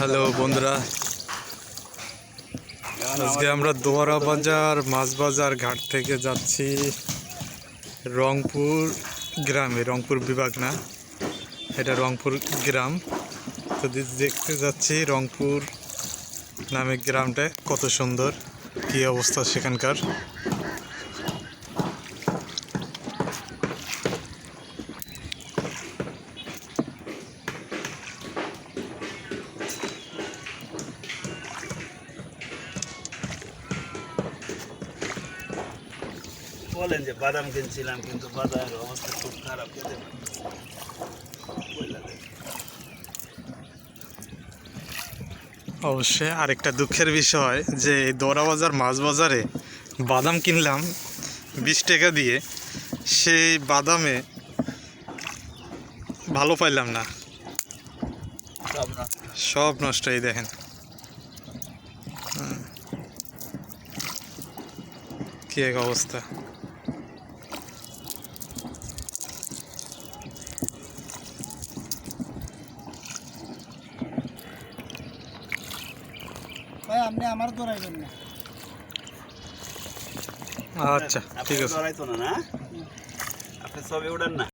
Hello বন্ধুরা। আজকে আমরা দোয়ারা বাজার মাছ বাজার ঘাট থেকে যাচ্ছি রংপুর গ্রামে। রংপুর বিভাগ না এটা রংপুর গ্রাম। তো দেখতে যাচ্ছি রংপুর নামে গ্রামটা কত সুন্দর কী অবস্থা সেখানকার। বলেন যে বাদাম কিনছিলাম কিন্তু বাজারের অবস্থা খুব খারাপ খেতে অবশ্যই আরেকটা দুঃখের বিষয় যে দোরা বাজার মাছ বাজারে বাদাম কিনলাম বিশ টাকা দিয়ে সেই বাদামে ভালো পাইলাম না। সব নষ্ট। এই দেখেন। কি এক অবস্থা। ভাই আপনি আমার দৌড়াইবেন না। আচ্ছা ঠিক আছে। ধরাইতো না না? আপনি সবে উড়ান না।